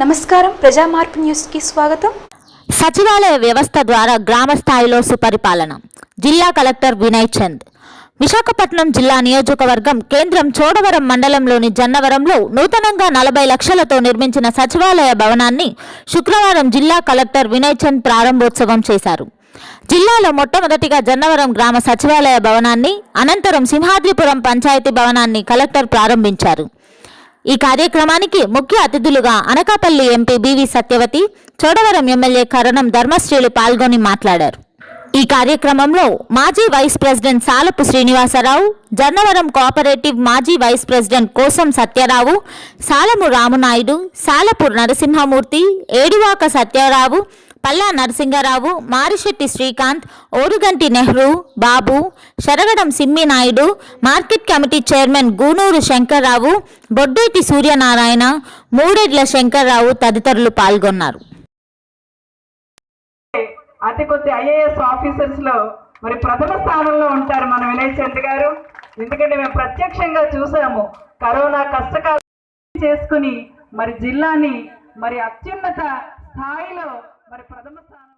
నమస్కారం. ప్రజా మార్పు న్యూస్కి స్వాగతం. సచివాలయ వ్యవస్థ ద్వారా గ్రామ స్థాయిలో సుపరిపాలన. జిల్లా కలెక్టర్ వినయ్ చంద్. విశాఖపట్నం జిల్లా నియోజకవర్గం కేంద్రం చోడవరం మండలంలోని జన్నవరంలో నూతనంగా నలభై లక్షలతో నిర్మించిన సచివాలయ భవనాన్ని శుక్రవారం జిల్లా కలెక్టర్ వినయ్ చంద్ ప్రారంభోత్సవం చేశారు. జిల్లాలో మొట్టమొదటిగా జన్నవరం గ్రామ సచివాలయ భవనాన్ని అనంతరం సింహాద్రిపురం పంచాయతీ భవనాన్ని కలెక్టర్ ప్రారంభించారు. ఈ కార్యక్రమానికి ముఖ్య అతిథులుగా Anakapalli MP BV Satyavathi Chodavaram MLA Karanam ధర్మశ్రీలు పాల్గొని మాట్లాడారు. ఈ కార్యక్రమంలో మాజీ vice president Salapu Srinivasarao Jannavaram cooperative మాజీ వైస్ ప్రెసిడెంట్ కోసం Satyarao Salamu Ramunaidu Salapu Narasimhamurthy Edivaka Satyarao Palla Narasingarao Marisetti Srikanth Orugunti Nehru Babu Saragadam Simmi Naidu market committee chairman Gunuru Sankarrao Boddeti Suryanarayana Mudedla Sankarrao తదితరులు పాల్గొన్నారు. అతి కొద్ది IAS ఆఫీసర్స్లో మరి ప్రథమ స్థానంలో ఉంటారు మన వినయ్ చంద్ గారు. ఎందుకంటే మేము ప్రత్యక్షంగా చూసాము కరోనా కష్టకాలం చేసుకుని మరి జిల్లాని మరి అత్యున్నత స్థాయిలో మరి ప్రథమ స్థానం